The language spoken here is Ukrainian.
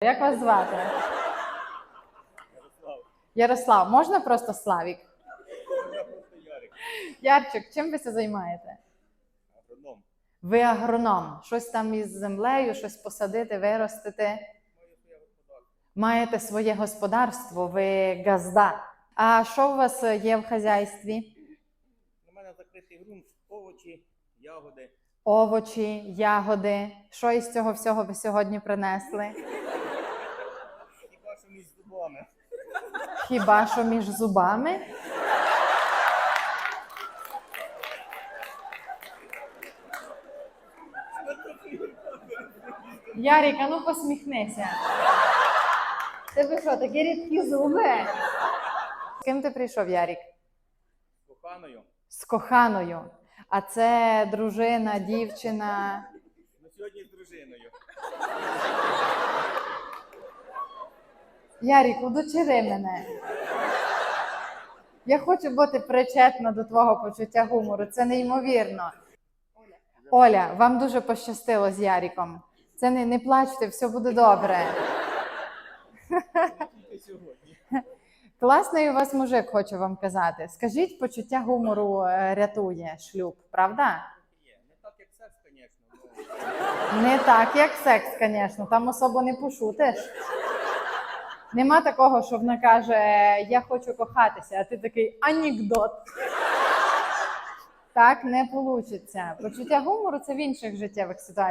Як вас звати? Ярослав, можна просто Славік? Ярчик, чим ви це займаєте? Агроном. Ви агроном. Щось там із землею, щось посадити, виростити. Маєте своє господарство, ви газда. А що у вас є в хазяйстві? У мене закритий ґрунт, овочі, ягоди. Овочі, ягоди. Що із цього всього ви сьогодні принесли? Зубами. Хіба що між зубами? Ярік, а ну посміхнися. Тебе що, такі рідкі зуби? З ким ти прийшов, Ярік? З коханою. З коханою. А це дружина, дівчина. Ну сьогодні з дружиною. Ярік, удочери мене. Я хочу бути причетна до твого почуття гумору. Це неймовірно. Оля, вам дуже пощастило з Яріком. Це не, не плачте, все буде добре. Класний у вас мужик, хочу вам казати. Скажіть, почуття гумору е, рятує шлюб, правда? Не так, як секс, звісно. Не так, як секс, звісно, там особо не пошутиш. Нема такого, що вона каже, я хочу кохатися, а ти такий анекдот. Так не вийде. Почуття гумору це в інших життєвих ситуаціях.